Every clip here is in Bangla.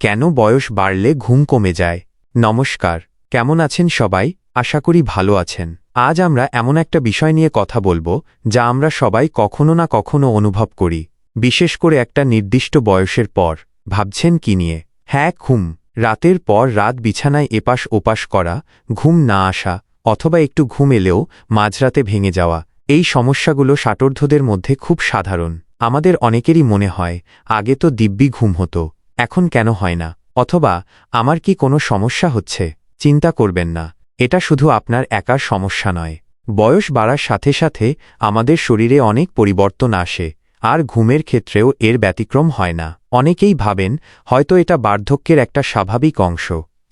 কেন বয়স বাড়লে ঘুম কমে যায়? নমস্কার, কেমন আছেন সবাই? আশা করি ভালো আছেন। আজ আমরা এমন একটা বিষয় নিয়ে কথা বলব, যা আমরা সবাই কখনো না কখনো অনুভব করি, বিশেষ করে একটা নির্দিষ্ট বয়সের পর। ভাবছেন কি নিয়ে? হ্যাঁ ঘুম। রাতের পর রাত বিছানায় এপাশ ওপাশ করা, ঘুম না আসা, অথবা একটু ঘুম এলেও মাঝরাতে ভেঙে যাওয়া, এই সমস্যাগুলো ষাটোর্ধদের মধ্যে খুব সাধারণ। আমাদের অনেকেরই মনে হয়, আগে তো দিব্যি ঘুম হতো। এখন কেন হয় না? অথবা, আমার কি কোনো সমস্যা হচ্ছে? চিন্তা করবেন না। এটা শুধু আপনার একার সমস্যা নয়। বয়স বাড়ার সাথে সাথে আমাদের শরীরে অনেক পরিবর্তন আসে, আর ঘুমের ক্ষেত্রেও এর ব্যতিক্রম হয় না। অনেকেই ভাবেন, হয়তো এটা বার্ধক্যের একটা স্বাভাবিক অংশ,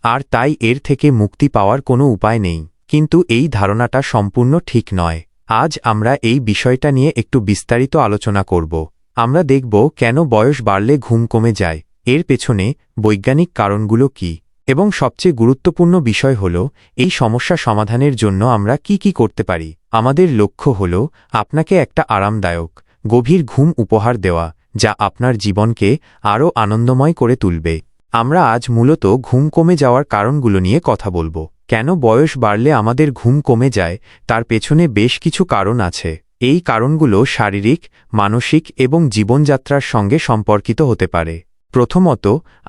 আর তাই এর থেকে মুক্তি পাওয়ার কোনো উপায় নেই। কিন্তু এই ধারণাটা সম্পূর্ণ ঠিক নয়। আজ আমরা এই বিষয়টা নিয়ে একটু বিস্তারিত আলোচনা করব। আমরা দেখব কেন বয়স বাড়লে ঘুম কমে যায় এর পেছনে বৈজ্ঞানিক কারণগুলো কি? এবং সবচেয়ে গুরুত্বপূর্ণ বিষয় হল, এই সমস্যা সমাধানের জন্য আমরা কি কি করতে পারি? আমাদের লক্ষ্য হল, আপনাকে একটা আরামদায়ক, গভীর ঘুম উপহার দেওয়া, যা আপনার জীবনকে আরও আনন্দময় করে তুলবে। আমরা আজ মূলত ঘুম কমে যাওয়ার কারণগুলো নিয়ে কথা বলব। কেন বয়স বাড়লে আমাদের ঘুম কমে যায়, তার পেছনে বেশ কিছু কারণ আছে। এই কারণগুলো শারীরিক, মানসিক এবং জীবনযাত্রার সঙ্গে সম্পর্কিত হতে পারে। প্রথমত,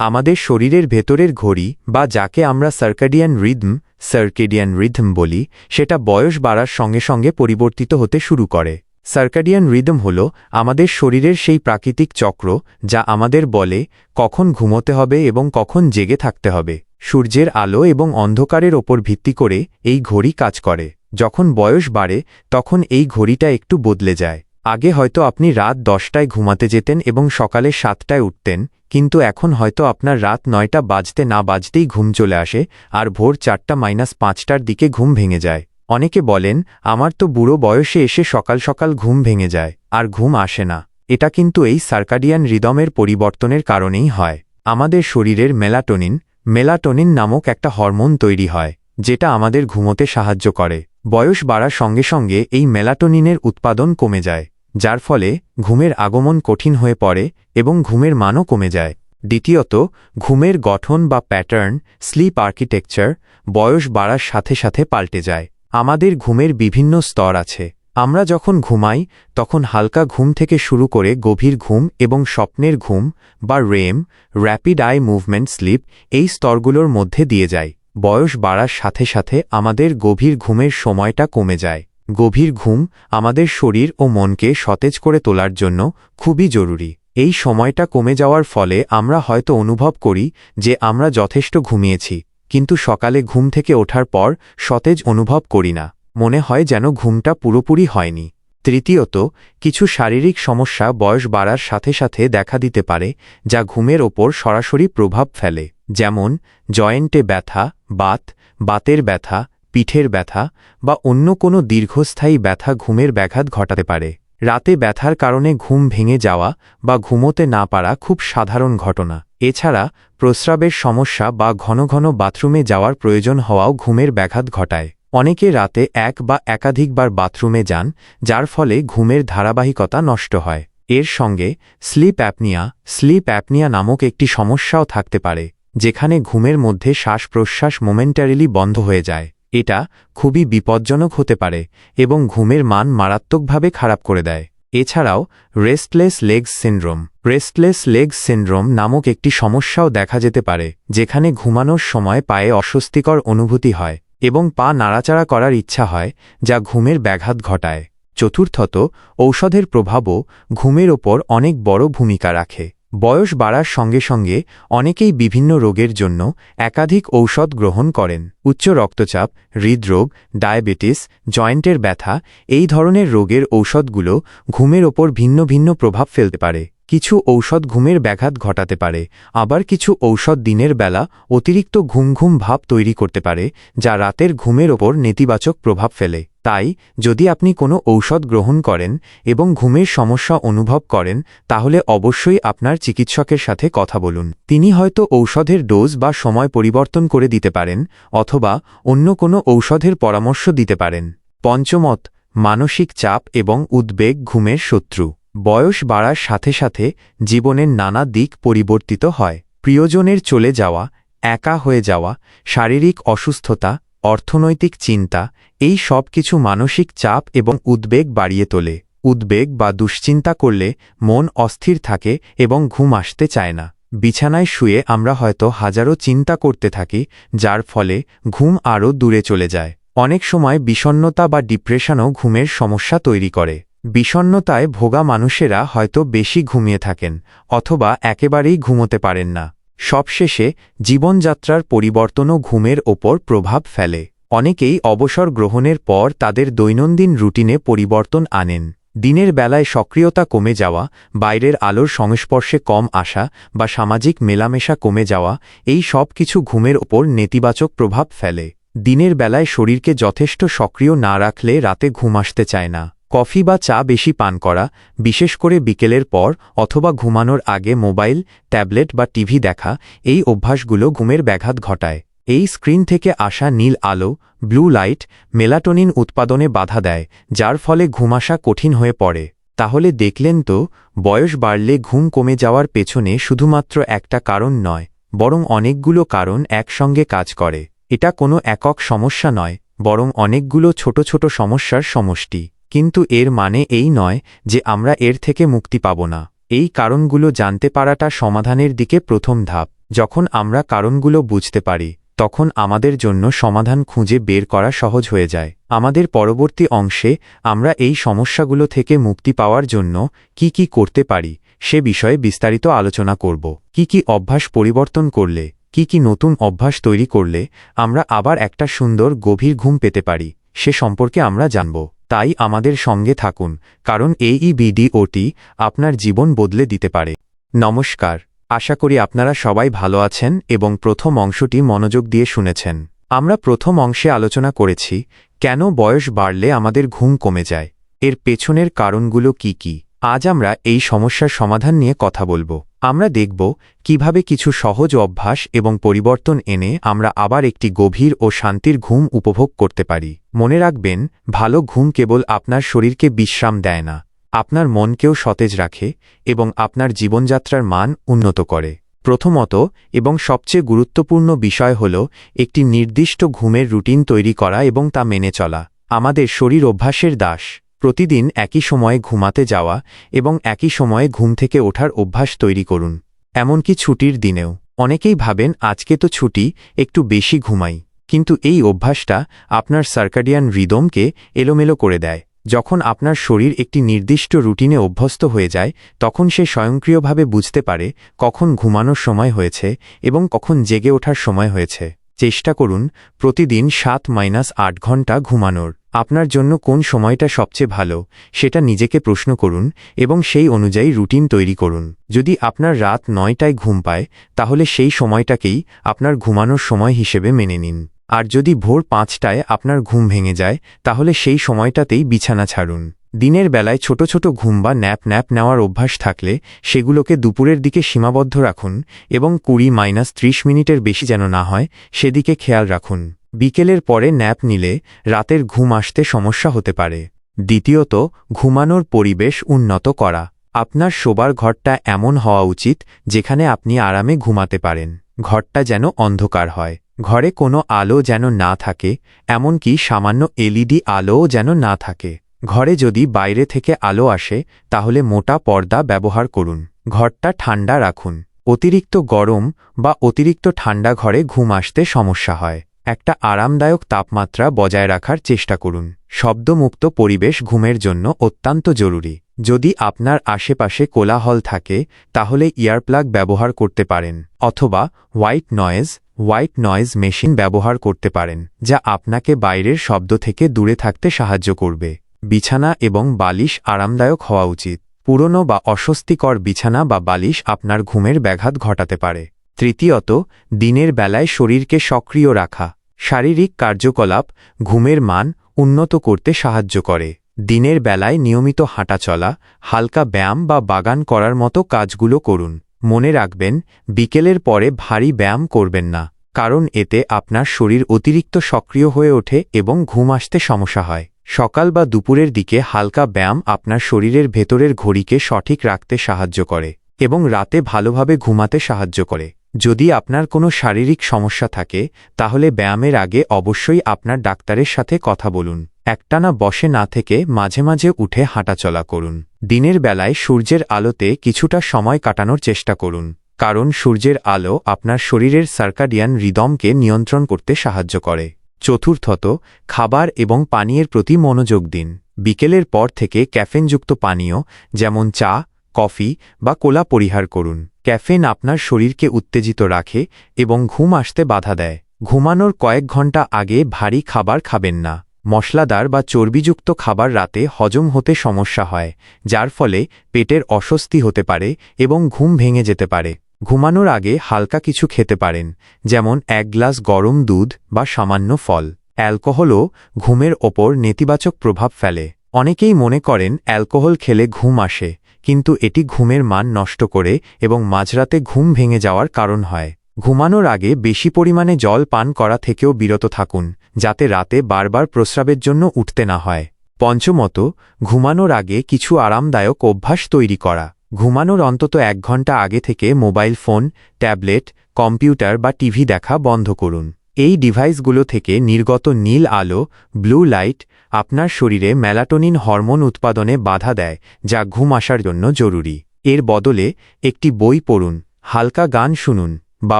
আমাদের শরীরের ভেতরের ঘড়ি, বা যাকে আমরা সার্কাডিয়ান রিদম, সার্কেডিয়ান রিদম বলি, সেটা বয়স বাড়ার সঙ্গে সঙ্গে পরিবর্তিত হতে শুরু করে। সার্কাডিয়ান রিদম হল আমাদের শরীরের সেই প্রাকৃতিক চক্র, যা আমাদের বলে কখন ঘুমোতে হবে এবং কখন জেগে থাকতে হবে। সূর্যের আলো এবং অন্ধকারের ওপর ভিত্তি করে এই ঘড়ি কাজ করে। যখন বয়স বাড়ে, তখন এই ঘড়িটা একটু বদলে যায়। আগে হয়তো আপনি রাত দশটায় ঘুমাতে যেতেন এবং সকালে সাতটায় উঠতেন, কিন্তু এখন হয়তো আপনার রাত নয়টা বাজতে না বাজতেই ঘুম চলে আসে, আর ভোর চারটা মাইনাস পাঁচটার দিকে ঘুম ভেঙে যায়। অনেকে বলেন, আমার তো বুড়ো বয়সে এসে সকাল সকাল ঘুম ভেঙে যায়, আর ঘুম আসে না। এটা কিন্তু এই সার্কাডিয়ান রিদমের পরিবর্তনের কারণেই হয়। আমাদের শরীরের মেলাটোনিন মেলাটোনিন নামক একটা হরমোন তৈরি হয়, যেটা আমাদের ঘুমোতে সাহায্য করে। বয়স বাড়ার সঙ্গে সঙ্গে এই মেলাটোনিনের উৎপাদন কমে যায়। যার ফলে ঘুমের আগমন কঠিন হয়ে পড়ে এবং ঘুমের মানও কমে যায়। দ্বিতীয়ত, ঘুমের গঠন বা প্যাটার্ন, স্লিপ আর্কিটেকচার, বয়স বাড়ার সাথে সাথে পাল্টে যায়। আমাদের ঘুমের বিভিন্ন স্তর আছে। আমরা যখন ঘুমাই, তখন হালকা ঘুম থেকে শুরু করে গভীর ঘুম এবং স্বপ্নের ঘুম বা REM rapid eye movement sleep এই স্তরগুলোর মধ্যে দিয়ে যায়। বয়স বাড়ার সাথে সাথে আমাদের গভীর ঘুমের সময়টা কমে যায়। গভীর ঘুম আমাদের শরীর ও মনকে সতেজ করে তোলার জন্য খুবই জরুরি। এই সময়টা কমে যাওয়ার ফলে আমরা হয়তো অনুভব করি যে আমরা যথেষ্ট ঘুমিয়েছি, কিন্তু সকালে ঘুম থেকে ওঠার পর সতেজ অনুভব করি না। মনে হয় যেন ঘুমটা পুরোপুরি হয়নি। তৃতীয়ত, কিছু শারীরিক সমস্যা বয়স বাড়ার সাথে সাথে দেখা দিতে পারে, যা ঘুমের ওপর সরাসরি প্রভাব ফেলে। যেমন, জয়েন্টে ব্যথা, বাত, বাতের ব্যথা পিঠের ব্যথা বা অন্য কোনো দীর্ঘস্থায়ী ব্যথা ঘুমের ব্যাঘাত ঘটাতে পারে। রাতে ব্যথার কারণে ঘুম ভেঙে যাওয়া বা ঘুমোতে না পারা খুব সাধারণ ঘটনা। এছাড়া প্রস্রাবের সমস্যা বা ঘন ঘন বাথরুমে যাওয়ার প্রয়োজন হওয়াও ঘুমের ব্যাঘাত ঘটায়। অনেকে রাতে এক বা একাধিকবার বাথরুমে যান, যার ফলে ঘুমের ধারাবাহিকতা নষ্ট হয়। এর সঙ্গে স্লিপ অ্যাপনিয়া স্লিপ অ্যাপনিয়া নামক একটি সমস্যাও থাকতে পারে, যেখানে ঘুমের মধ্যে শ্বাস প্রশ্বাস মোমেন্টারিলি বন্ধ হয়ে যায়। এটা খুবই বিপজ্জনক হতে পারে এবং ঘুমের মান মারাত্মকভাবে খারাপ করে দেয়। এছাড়াও restless legs syndrome restless legs syndrome নামক একটি সমস্যাও দেখা যেতে পারে, যেখানে ঘুমানোর সময় পায়ে অস্বস্তিকর অনুভূতি হয় এবং পা নাড়াচাড়া করার ইচ্ছা হয়, যা ঘুমের ব্যাঘাত ঘটায়। চতুর্থত, ঔষধের প্রভাবও ঘুমের ওপর অনেক বড় ভূমিকা রাখে। বয়স বাড়ার সঙ্গে সঙ্গে অনেকেই বিভিন্ন রোগের জন্য একাধিক ঔষধ গ্রহণ করেন। উচ্চ রক্তচাপ, হৃদরোগ, ডায়াবেটিস, জয়েন্টের ব্যথা, এই ধরনের রোগের ঔষধগুলো ঘুমের ওপর ভিন্ন ভিন্ন প্রভাব ফেলতে পারে। কিছু ঔষধ ঘুমের ব্যাঘাত ঘটাতে পারে, আবার কিছু ঔষধ দিনের বেলা অতিরিক্ত ঘুম ঘুম ভাব তৈরি করতে পারে, যা রাতের ঘুমের ওপর নেতিবাচক প্রভাব ফেলে। তাই, যদি আপনি কোনো ঔষধ গ্রহণ করেন এবং ঘুমের সমস্যা অনুভব করেন, তাহলে অবশ্যই আপনার চিকিৎসকের সাথে কথা বলুন। তিনি হয়তো ঔষধের ডোজ বা সময় পরিবর্তন করে দিতে পারেন, অথবা অন্য কোনো ঔষধের পরামর্শ দিতে পারেন। পঞ্চমত, মানসিক চাপ এবং উদ্বেগ ঘুমের শত্রু। বয়স বাড়ার সাথে সাথে জীবনের নানা দিক পরিবর্তিত হয়। প্রিয়জনের চলে যাওয়া, একা হয়ে যাওয়া, শারীরিক অসুস্থতা, অর্থনৈতিক চিন্তা, এই সব কিছু মানসিক চাপ এবং উদ্বেগ বাড়িয়ে তোলে। উদ্বেগ বা দুশ্চিন্তা করলে মন অস্থির থাকে এবং ঘুম আসতে চায় না। বিছানায় শুয়ে আমরা হয়তো হাজারো চিন্তা করতে থাকি, যার ফলে ঘুম আরও দূরে চলে যায়। অনেক সময় বিষণ্নতা বা ডিপ্রেশনও ঘুমের সমস্যা তৈরি করে। বিষণ্নতায় ভোগা মানুষেরা হয়তো বেশি ঘুমিয়ে থাকেন, অথবা একেবারেই ঘুমোতে পারেন না। সবশেষে, জীবনযাত্রার পরিবর্তনও ঘুমের ওপর প্রভাব ফেলে। অনেকেই অবসর গ্রহণের পর তাদের দৈনন্দিন রুটিনে পরিবর্তন আনেন। দিনের বেলায় সক্রিয়তা কমে যাওয়া, বাইরের আলোর সংস্পর্শে কম আসা, বা সামাজিক মেলামেশা কমে যাওয়া, এই সব কিছু ঘুমের ওপর নেতিবাচক প্রভাব ফেলে। দিনের বেলায় শরীরকে যথেষ্ট সক্রিয় না রাখলে রাতে ঘুম আসতে চায় না। কফি বা চা বেশি পান করা, বিশেষ করে বিকেলের পর অথবা ঘুমানোর আগে মোবাইল, ট্যাবলেট বা টিভি দেখা, এই অভ্যাসগুলো ঘুমের ব্যাঘাত ঘটায়। এই স্ক্রিন থেকে আসা নীল আলো, ব্লু লাইট, মেলাটোনিন উৎপাদনে বাধা দেয়, যার ফলে ঘুম আসা কঠিন হয়ে পড়ে। তাহলে দেখলেন তো, বয়স বাড়লে ঘুম কমে যাওয়ার পেছনে শুধুমাত্র একটা কারণ নয়, বরং অনেকগুলো কারণ একসঙ্গে কাজ করে। এটা কোনো একক সমস্যা নয়, বরং অনেকগুলো ছোট ছোট সমস্যার সমষ্টি। কিন্তু এর মানে এই নয় যে আমরা এর থেকে মুক্তি পাব না। এই কারণগুলো জানতে পারাটা সমাধানের দিকে প্রথম ধাপ। যখন আমরা কারণগুলো বুঝতে পারি, তখন আমাদের জন্য সমাধান খুঁজে বের করা সহজ হয়ে যায়। আমাদের পরবর্তী অংশে আমরা এই সমস্যাগুলো থেকে মুক্তি পাওয়ার জন্য কি কি করতে পারি, সে বিষয়ে বিস্তারিত আলোচনা করব। কি কি অভ্যাস পরিবর্তন করলে, কি কি নতুন অভ্যাস তৈরি করলে আমরা আবার একটা সুন্দর গভীর ঘুম পেতে পারি, সে সম্পর্কে আমরা জানব। তাই আমাদের সঙ্গে থাকুন, কারণ এই ভিডিওটি আপনার জীবন বদলে দিতে পারে। নমস্কার, আশা করি আপনারা সবাই ভালো আছেন এবং প্রথম অংশটি মনোযোগ দিয়ে শুনেছেন। আমরা প্রথম অংশে আলোচনা করেছি, কেন বয়স বাড়লে আমাদের ঘুম কমে যায়, এর পেছনের কারণগুলো কি কি, আজ আমরা এই সমস্যার সমাধান নিয়ে কথা বলব। আমরা দেখব কীভাবে কিছু সহজ অভ্যাস এবং পরিবর্তন এনে আমরা আবার একটি গভীর ও শান্তির ঘুম উপভোগ করতে পারি। মনে রাখবেন, ভালো ঘুম কেবল আপনার শরীরকে বিশ্রাম দেয় না, আপনার মনকেও সতেজ রাখে এবং আপনার জীবনযাত্রার মান উন্নত করে। প্রথমত এবং সবচেয়ে গুরুত্বপূর্ণ বিষয় হল একটি নির্দিষ্ট ঘুমের রুটিন তৈরি করা এবং তা মেনে চলা। আমাদের শরীর অভ্যাসের দাস। প্রতিদিন একই সময়ে ঘুমাতে যাওয়া এবং একই সময়ে ঘুম থেকে ওঠার অভ্যাস তৈরি করুন। এমনকি ছুটির দিনেও। অনেকেই ভাবেন, আজকে তো ছুটি, একটু বেশি ঘুমাই। কিন্তু এই অভ্যাসটা আপনার সার্কাডিয়ান রিদমকে এলোমেলো করে দেয়। যখন আপনার শরীর একটি নির্দিষ্ট রুটিনে অভ্যস্ত হয়ে যায়, তখন সে স্বয়ংক্রিয়ভাবে বুঝতে পারে কখন ঘুমানোর সময় হয়েছে এবং কখন জেগে ওঠার সময় হয়েছে। চেষ্টা করুন, প্রতিদিন সাত মাইনাস আট ঘণ্টা ঘুমানোর। আপনার জন্য কোন সময়টা সবচেয়ে ভালো, সেটা নিজেকে প্রশ্ন করুন এবং সেই অনুযায়ী রুটিন তৈরি করুন। যদি আপনার রাত নয়টায় ঘুম পায়, তাহলে সেই সময়টাকেই আপনার ঘুমানোর সময় হিসেবে মেনে নিন। আর যদি ভোর পাঁচটায় আপনার ঘুম ভেঙে যায়, তাহলে সেই সময়টাতেই বিছানা ছাড়ুন। দিনের বেলায় ছোট ছোট ঘুম বা ন্যাপ ন্যাপ নেওয়ার অভ্যাস থাকলে সেগুলোকে দুপুরের দিকে সীমাবদ্ধ রাখুন এবং কুড়ি মাইনাস ত্রিশ মিনিটের বেশি যেন না হয়, সেদিকে খেয়াল রাখুন। বিকেলের পরে ন্যাপ নিলে রাতের ঘুম আসতে সমস্যা হতে পারে। দ্বিতীয়ত, ঘুমানোর পরিবেশ উন্নত করা। আপনার শোবার ঘরটা এমন হওয়া উচিত, যেখানে আপনি আরামে ঘুমাতে পারেন। ঘরটা যেন অন্ধকার হয়। ঘরে কোনো আলো যেন না থাকে, এমনকি সামান্য এলইডি আলোও যেন না থাকে। ঘরে যদি বাইরে থেকে আলো আসে, তাহলে মোটা পর্দা ব্যবহার করুন। ঘরটা ঠান্ডা রাখুন। অতিরিক্ত গরম বা অতিরিক্ত ঠান্ডা ঘরে ঘুম আসতে সমস্যা হয়। একটা আরামদায়ক তাপমাত্রা বজায় রাখার চেষ্টা করুন। শব্দমুক্ত পরিবেশ ঘুমের জন্য অত্যন্ত জরুরি। যদি আপনার আশেপাশে কোলাহল থাকে, তাহলে ইয়ারপ্লাগ ব্যবহার করতে পারেন, অথবা white noise white noise machine ব্যবহার করতে পারেন, যা আপনাকে বাইরের শব্দ থেকে দূরে থাকতে সাহায্য করবে। বিছানা এবং বালিশ আরামদায়ক হওয়া উচিত। পুরনো বা অস্বস্তিকর বিছানা বা বালিশ আপনার ঘুমের ব্যাঘাত ঘটাতে পারে। তৃতীয়ত, দিনের বেলায় শরীরকে সক্রিয় রাখা। শারীরিক কার্যকলাপ ঘুমের মান উন্নত করতে সাহায্য করে। দিনের বেলায় নিয়মিত হাঁটা চলা, হালকা ব্যায়াম বা বাগান করার মতো কাজগুলো করুন। মনে রাখবেন, বিকেলের পরে ভারী ব্যায়াম করবেন না, কারণ এতে আপনার শরীর অতিরিক্ত সক্রিয় হয়ে ওঠে এবং ঘুম আসতে সমস্যা হয়। সকাল বা দুপুরের দিকে হালকা ব্যায়াম আপনার শরীরের ভেতরের ঘড়িকে সঠিক রাখতে সাহায্য করে এবং রাতে ভালোভাবে ঘুমাতে সাহায্য করে। যদি আপনার কোনো শারীরিক সমস্যা থাকে, তাহলে ব্যায়ামের আগে অবশ্যই আপনার ডাক্তারের সাথে কথা বলুন। একটানা বসে না থেকে মাঝে মাঝে উঠে হাঁটাচলা করুন। দিনের বেলায় সূর্যের আলোতে কিছুটা সময় কাটানোর চেষ্টা করুন, কারণ সূর্যের আলো আপনার শরীরের সার্কাডিয়ান রিদমকে নিয়ন্ত্রণ করতে সাহায্য করে। চতুর্থত, খাবার এবং পানীয়ের প্রতি মনোযোগ দিন। বিকেলের পর থেকে ক্যাফেনযুক্ত পানীয়, যেমন চা, কফি বা কোলা পরিহার করুন। ক্যাফেন আপনার শরীরকে উত্তেজিত রাখে এবং ঘুম আসতে বাধা দেয়। ঘুমানোর কয়েক ঘণ্টা আগে ভারী খাবার খাবেন না। মশলাদার বা চর্বিযুক্ত খাবার রাতে হজম হতে সমস্যা হয়, যার ফলে পেটের অস্বস্তি হতে পারে এবং ঘুম ভেঙে যেতে পারে। ঘুমানোর আগে হালকা কিছু খেতে পারেন, যেমন এক গ্লাস গরম দুধ বা সামান্য ফল। অ্যালকোহলও ঘুমের ওপর নেতিবাচক প্রভাব ফেলে। অনেকেই মনে করেন অ্যালকোহল খেলে ঘুম আসে কিন্তু এটি ঘুমের মান নষ্ট করে এবং মাঝরাতে ঘুম ভেঙে যাওয়ার কারণ হয়। ঘুমানোর আগে বেশি পরিমাণে জল পান করা থেকেও বিরত থাকুন, যাতে রাতে বারবার প্রস্রাবের জন্য উঠতে না হয়। পঞ্চমত, ঘুমানোর আগে কিছু আরামদায়ক অভ্যাস তৈরি করা। ঘুমানোর অন্তত এক ঘণ্টা আগে থেকে মোবাইল ফোন, ট্যাবলেট, কম্পিউটার বা টিভি দেখা বন্ধ করুন। এই ডিভাইসগুলো থেকে নির্গত নীল আলো, ব্লু লাইট, আপনার শরীরে ম্যালাটোনিন হরমোন উৎপাদনে বাধা দেয়, যা ঘুম আসার জন্য জরুরি। এর বদলে, একটি বই পড়ুন, হালকা গান শুনুন, বা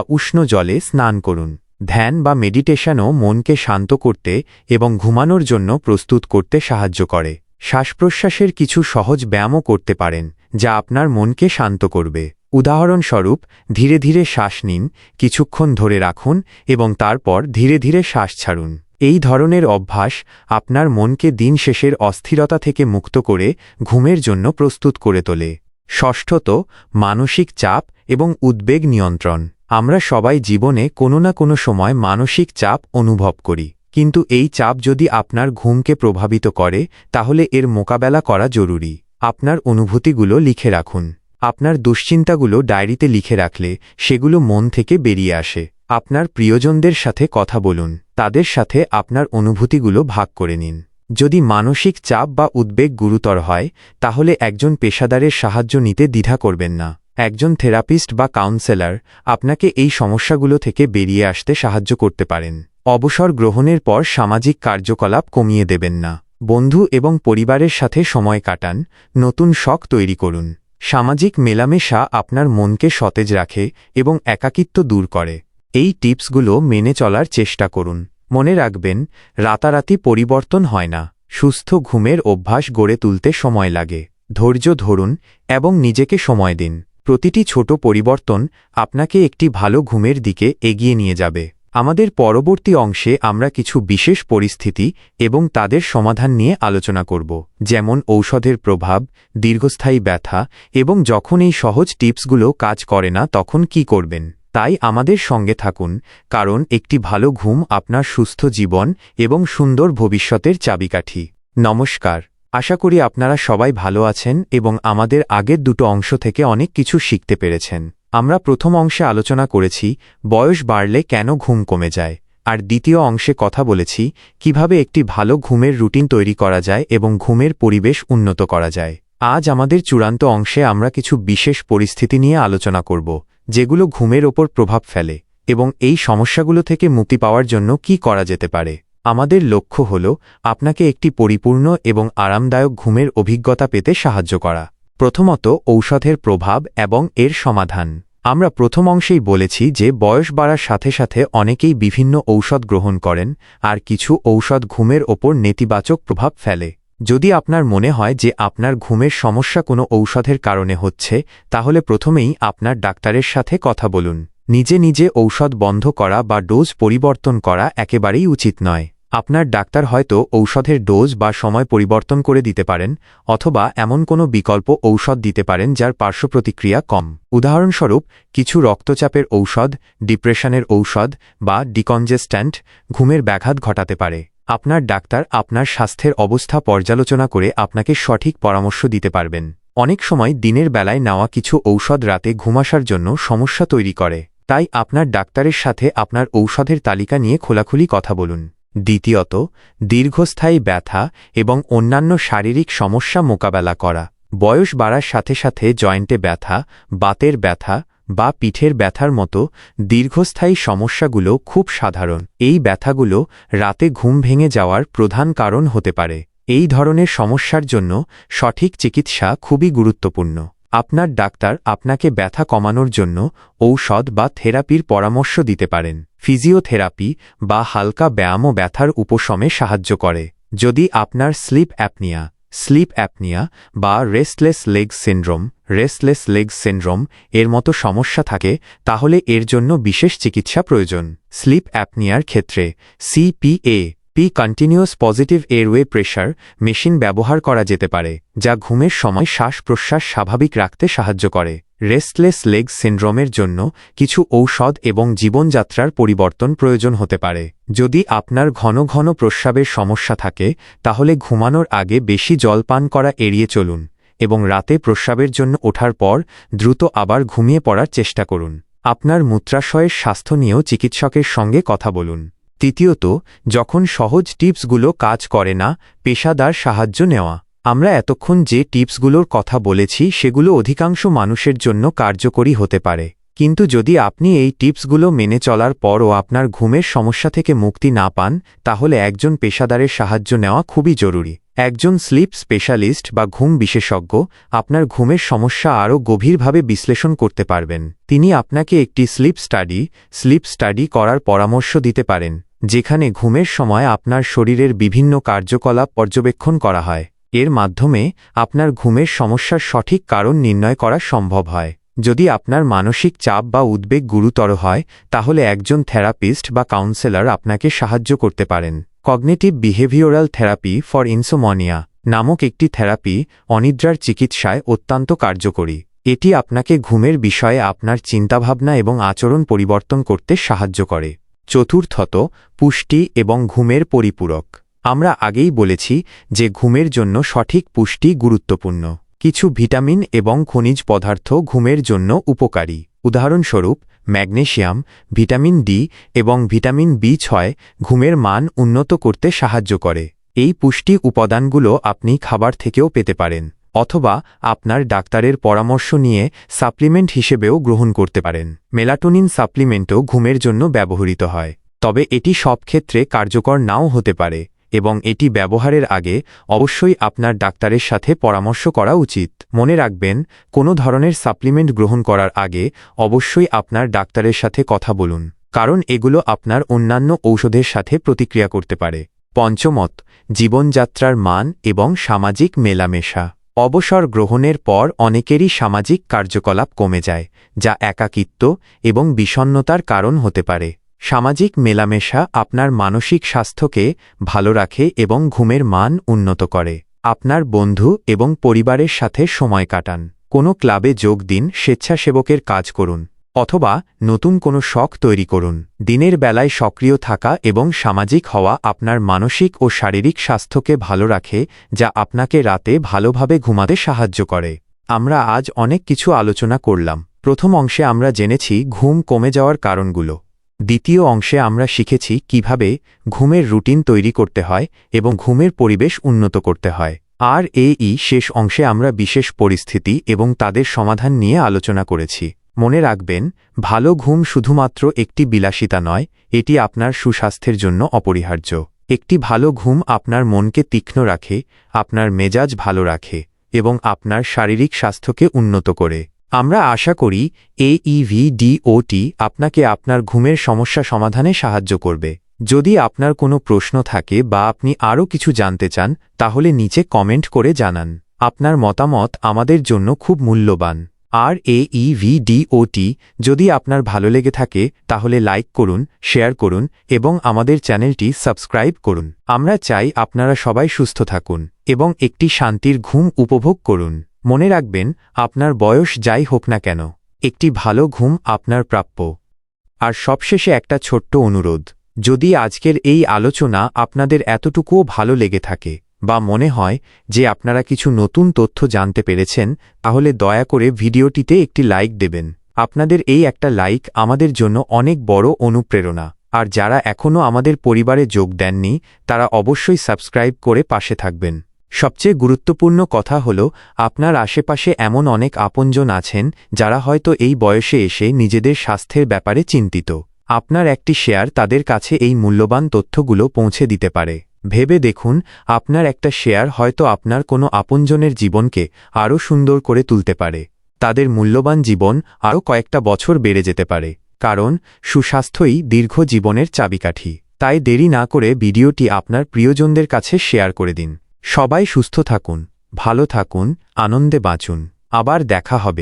উষ্ণ জলে স্নান করুন। ধ্যান বা মেডিটেশনও মনকে শান্ত করতে এবং ঘুমানোর জন্য প্রস্তুত করতে সাহায্য করে। শ্বাসপ্রশ্বাসের কিছু সহজ ব্যায়ামও করতে পারেন, যা আপনার মনকে শান্ত করবে। উদাহরণস্বরূপ, ধীরে ধীরে শ্বাস নিন, কিছুক্ষণ ধরে রাখুন এবং তারপর ধীরে ধীরে শ্বাস ছাড়ুন। এই ধরনের অভ্যাস আপনার মনকে দিন শেষের অস্থিরতা থেকে মুক্ত করে ঘুমের জন্য প্রস্তুত করে তোলে। ষষ্ঠত, মানসিক চাপ এবং উদ্বেগ নিয়ন্ত্রণ। আমরা সবাই জীবনে কোনো না কোনো সময় মানসিক চাপ অনুভব করি, কিন্তু এই চাপ যদি আপনার ঘুমকে প্রভাবিত করে, তাহলে এর মোকাবেলা করা জরুরি। আপনার অনুভূতিগুলো লিখে রাখুন। আপনার দুশ্চিন্তাগুলো ডায়েরিতে লিখে রাখলে সেগুলো মন থেকে বেরিয়ে আসে। আপনার প্রিয়জনদের সাথে কথা বলুন, তাদের সাথে আপনার অনুভূতিগুলো ভাগ করে নিন। যদি মানসিক চাপ বা উদ্বেগ গুরুতর হয়, তাহলে একজন পেশাদারের সাহায্য নিতে দ্বিধা করবেন না। একজন থেরাপিস্ট বা কাউন্সেলর আপনাকে এই সমস্যাগুলো থেকে বেরিয়ে আসতে সাহায্য করতে পারেন। অবসর গ্রহণের পর সামাজিক কার্যকলাপ কমিয়ে দেবেন না। বন্ধু এবং পরিবারের সাথে সময় কাটান, নতুন শখ তৈরি করুন। সামাজিক মেলামেশা আপনার মনকে সতেজ রাখে এবং একাকিত্ব দূর করে। এই টিপসগুলো মেনে চলার চেষ্টা করুন। মনে রাখবেন, রাতারাতি পরিবর্তন হয় না। সুস্থ ঘুমের অভ্যাস গড়ে তুলতে সময় লাগে। ধৈর্য ধরুন এবং নিজেকে সময় দিন। প্রতিটি ছোট পরিবর্তন আপনাকে একটি ভালো ঘুমের দিকে এগিয়ে নিয়ে যাবে। আমাদের পরবর্তী অংশে আমরা কিছু বিশেষ পরিস্থিতি এবং তাদের সমাধান নিয়ে আলোচনা করব, যেমন ঔষধের প্রভাব, দীর্ঘস্থায়ী ব্যথা এবং যখন এই সহজ টিপসগুলো কাজ করে না তখন কি করবেন। তাই আমাদের সঙ্গে থাকুন, কারণ একটি ভালো ঘুম আপনার সুস্থ জীবন এবং সুন্দর ভবিষ্যতের চাবিকাঠি। নমস্কার, আশা করি আপনারা সবাই ভালো আছেন এবং আমাদের আগের দুটো অংশ থেকে অনেক কিছু শিখতে পেরেছেন। আমরা প্রথম অংশে আলোচনা করেছি, বয়স বাড়লে কেন ঘুম কমে যায়, আর দ্বিতীয় অংশে কথা বলেছি, কীভাবে একটি ভালো ঘুমের রুটিন তৈরি করা যায় এবং ঘুমের পরিবেশ উন্নত করা যায়। আজ আমাদের চূড়ান্ত অংশে আমরা কিছু বিশেষ পরিস্থিতি নিয়ে আলোচনা করব, যেগুলো ঘুমের ওপর প্রভাব ফেলে, এবং এই সমস্যাগুলো থেকে মুক্তি পাওয়ার জন্য কি করা যেতে পারে। আমাদের লক্ষ্য হল, আপনাকে একটি পরিপূর্ণ এবং আরামদায়ক ঘুমের অভিজ্ঞতা পেতে সাহায্য করা। প্রথমত ঔষধের প্রভাব এবং এর সমাধান। আমরা প্রথম অংশেই বলেছি যে বয়স বাড়ার সাথে সাথে অনেকেই বিভিন্ন ঔষধ গ্রহণ করেন, আর কিছু ঔষধ ঘুমের ওপর নেতিবাচক প্রভাব ফেলে। যদি আপনার মনে হয় যে আপনার ঘুমের সমস্যা কোনো ঔষধের কারণে হচ্ছে, তাহলে প্রথমেই আপনার ডাক্তারের সাথে কথা বলুন। নিজে নিজে ঔষধ বন্ধ করা বা ডোজ পরিবর্তন করা একেবারেই উচিত নয়। আপনার ডাক্তার হয়তো ঔষধের ডোজ বা সময় পরিবর্তন করে দিতে পারেন, অথবা এমন কোনো বিকল্প ঔষধ দিতে পারেন যার পার্শ্বপ্রতিক্রিয়া কম। উদাহরণস্বরূপ, কিছু রক্তচাপের ঔষধ, ডিপ্রেশনের ঔষধ বা ডিকনজেস্ট্যান্ট ঘুমের ব্যাঘাত ঘটাতে পারে। আপনার ডাক্তার আপনার স্বাস্থ্যের অবস্থা পর্যালোচনা করে আপনাকে সঠিক পরামর্শ দিতে পারবেন। অনেক সময় দিনের বেলায় নেওয়া কিছু ঔষধ রাতে ঘুমাসার জন্য সমস্যা তৈরি করে। তাই আপনার ডাক্তারের সাথে আপনার ঔষধের তালিকা নিয়ে খোলাখুলি কথা বলুন। দ্বিতীয়ত, দীর্ঘস্থায়ী ব্যথা এবং অন্যান্য শারীরিক সমস্যা মোকাবেলা করা। বয়স বাড়ার সাথে সাথে জয়েন্টে ব্যথা, বাতের ব্যথা বা পিঠের ব্যথার মতো দীর্ঘস্থায়ী সমস্যাগুলো খুব সাধারণ। এই ব্যথাগুলো রাতে ঘুম ভেঙে যাওয়ার প্রধান কারণ হতে পারে। এই ধরনের সমস্যার জন্য সঠিক চিকিৎসা খুবই গুরুত্বপূর্ণ। আপনার ডাক্তার আপনাকে ব্যথা কমানোর জন্য ঔষধ বা থেরাপির পরামর্শ দিতে পারেন। ফিজিওথেরাপি বা হালকা ব্যায়ামও ব্যথার উপশমে সাহায্য করে। যদি আপনার স্লিপ অ্যাপনিয়া স্লিপ অ্যাপনিয়া বা restless leg syndrome, restless leg syndrome এর মতো সমস্যা থাকে, তাহলে এর জন্য বিশেষ চিকিৎসা প্রয়োজন। স্লিপ অ্যাপনিয়ার ক্ষেত্রে C P A P continuous positive airway pressure machine ব্যবহার করা যেতে পারে, যা ঘুমের সময় শ্বাস প্রশ্বাস স্বাভাবিক রাখতে সাহায্য করে। রেস্টলেস লেগ সিন্ড্রোমের জন্য কিছু ঔষধ এবং জীবনযাত্রার পরিবর্তন প্রয়োজন হতে পারে। যদি আপনার ঘন ঘন প্রস্রাবের সমস্যা থাকে, তাহলে ঘুমানোর আগে বেশি জল পান করা এড়িয়ে চলুন এবং রাতে প্রস্রাবের জন্য ওঠার পর দ্রুত আবার ঘুমিয়ে পড়ার চেষ্টা করুন। আপনার মূত্রাশয়ের স্বাস্থ্য নিয়েও চিকিৎসকের সঙ্গে কথা বলুন। তৃতীয়ত, যখন সহজ টিপসগুলো কাজ করে না, পেশাদার সাহায্য নেওয়া। আমরা এতক্ষণ যে টিপসগুলোর কথা বলেছি, সেগুলো অধিকাংশ মানুষের জন্য কার্যকরী হতে পারে। কিন্তু যদি আপনি এই টিপসগুলো মেনে চলার পরও আপনার ঘুমের সমস্যা থেকে মুক্তি না পান, তাহলে একজন পেশাদারের সাহায্য নেওয়া খুবই জরুরি। একজন স্লিপ স্পেশালিস্ট বা ঘুম বিশেষজ্ঞ আপনার ঘুমের সমস্যা আরও গভীরভাবে বিশ্লেষণ করতে পারবেন। তিনি আপনাকে একটি স্লিপ স্টাডি স্লিপ স্টাডি করার পরামর্শ দিতে পারেন। যেখানে ঘুমের সময় আপনার শরীরের বিভিন্ন কার্যকলাপ পর্যবেক্ষণ করা হয়। এর মাধ্যমে আপনার ঘুমের সমস্যার সঠিক কারণ নির্ণয় করা সম্ভব হয়। যদি আপনার মানসিক চাপ বা উদ্বেগ গুরুতর হয়, তাহলে একজন থেরাপিস্ট বা কাউন্সেলর আপনাকে সাহায্য করতে পারেন। Cognitive behavioural therapy for insomnia নামক একটি থেরাপি অনিদ্রার চিকিৎসায় অত্যন্ত কার্যকরী। এটি আপনাকে ঘুমের বিষয়ে আপনার চিন্তাভাবনা এবং আচরণ পরিবর্তন করতে সাহায্য করে। চতুর্থত পুষ্টি এবং ঘুমের পরিপূরক। আমরা আগেই বলেছি যে ঘুমের জন্য সঠিক পুষ্টি গুরুত্বপূর্ণ। কিছু ভিটামিন এবং খনিজ পদার্থ ঘুমের জন্য উপকারী। উদাহরণস্বরূপ, ম্যাগনেশিয়াম, ভিটামিন ডি এবং ভিটামিন বি ছয় ঘুমের মান উন্নত করতে সাহায্য করে। এই পুষ্টি উপাদানগুলো আপনি খাবার থেকেও পেতে পারেন। অথবা আপনার ডাক্তারের পরামর্শ নিয়ে সাপ্লিমেন্ট হিসেবেও গ্রহণ করতে পারেন। মেলাটোনিন সাপ্লিমেন্টও ঘুমের জন্য ব্যবহৃত হয়। তবে এটি সব ক্ষেত্রে কার্যকর নাও হতে পারে এবং এটি ব্যবহারের আগে অবশ্যই আপনার ডাক্তারের সাথে পরামর্শ করা উচিত। মনে রাখবেন, কোনো ধরনের সাপ্লিমেন্ট গ্রহণ করার আগে অবশ্যই আপনার ডাক্তারের সাথে কথা বলুন, কারণ এগুলো আপনার অন্যান্য ঔষধের সাথে প্রতিক্রিয়া করতে পারে। পঞ্চমত, জীবনযাত্রার মান এবং সামাজিক মেলামেশা। অবসর গ্রহণের পর অনেকেরই সামাজিক কার্যকলাপ কমে যায়, যা একাকিত্ব এবং বিষণ্নতার কারণ হতে পারে। সামাজিক মেলামেশা আপনার মানসিক স্বাস্থ্যকে ভালো রাখে এবং ঘুমের মান উন্নত করে। আপনার বন্ধু এবং পরিবারের সাথে সময় কাটান। কোনো ক্লাবে যোগ দিন, স্বেচ্ছাসেবকের কাজ করুন। অথবা নতুন কোনো শখ তৈরি করুন। দিনের বেলায় সক্রিয় থাকা এবং সামাজিক হওয়া আপনার মানসিক ও শারীরিক স্বাস্থ্যকে ভালো রাখে, যা আপনাকে রাতে ভালোভাবে ঘুমাতে সাহায্য করে। আমরা আজ অনেক কিছু আলোচনা করলাম। প্রথম অংশে আমরা জেনেছি ঘুম কমে যাওয়ার কারণগুলো। দ্বিতীয় অংশে আমরা শিখেছি কীভাবে ঘুমের রুটিন তৈরি করতে হয় এবং ঘুমের পরিবেশ উন্নত করতে হয়। আর এই শেষ অংশে আমরা বিশেষ পরিস্থিতি এবং তাদের সমাধান নিয়ে আলোচনা করেছি। মনে রাখবেন, ভালো ঘুম শুধুমাত্র একটি বিলাসিতা নয়, এটি আপনার সুস্বাস্থ্যের জন্য অপরিহার্য। একটি ভালো ঘুম আপনার মনকে তীক্ষ্ণ রাখে, আপনার মেজাজ ভালো রাখে, এবং আপনার শারীরিক স্বাস্থ্যকে উন্নত করে। আমরা আশা করি এইভিডিওটি আপনাকে আপনার ঘুমের সমস্যা সমাধানে সাহায্য করবে। যদি আপনার কোনো প্রশ্ন থাকে বা আপনি আরও কিছু জানতে চান, তাহলে নিচে কমেন্ট করে জানান। আপনার মতামত আমাদের জন্য খুব মূল্যবান। আর এই ভিডিওটি যদি আপনার ভালো লেগে থাকে, তাহলে লাইক করুন, শেয়ার করুন এবং আমাদের চ্যানেলটি সাবস্ক্রাইব করুন। আমরা চাই আপনারা সবাই সুস্থ থাকুন এবং একটি শান্তির ঘুম উপভোগ করুন। মনে রাখবেন, আপনার বয়স যাই হোক না কেন, একটি ভালো ঘুম আপনার প্রাপ্য। আর সবশেষে একটা ছোট্ট অনুরোধ, যদি আজকের এই আলোচনা আপনাদের এতটুকুও ভালো লেগে থাকে বা মনে হয় যে আপনারা কিছু নতুন তথ্য জানতে পেরেছেন, তাহলে দয়া করে ভিডিওটিতে একটি লাইক দেবেন। আপনাদের এই একটা লাইক আমাদের জন্য অনেক বড় অনুপ্রেরণা। আর যারা এখনও আমাদের পরিবারে যোগ দেননি, তারা অবশ্যই সাবস্ক্রাইব করে পাশে থাকবেন। সবচেয়ে গুরুত্বপূর্ণ কথা হল, আপনার আশেপাশে এমন অনেক আপনজন আছেন, যারা হয়তো এই বয়সে এসে নিজেদের স্বাস্থ্যের ব্যাপারে চিন্তিত। আপনার একটি শেয়ার তাদের কাছে এই মূল্যবান তথ্যগুলো পৌঁছে দিতে পারে। ভেবে দেখুন, আপনার একটা শেয়ার হয়তো আপনার কোনো আপনজনের জীবনকে আরও সুন্দর করে তুলতে পারে। তাদের মূল্যবান জীবন আরও কয়েকটা বছর বেড়ে যেতে পারে, কারণ সুস্বাস্থ্যই দীর্ঘ জীবনের চাবিকাঠি। তাই দেরি না করে ভিডিওটি আপনার প্রিয়জনদের কাছে শেয়ার করে দিন। সবাই সুস্থ থাকুন, ভালো থাকুন, আনন্দে বাঁচুন। আবার দেখা হবে।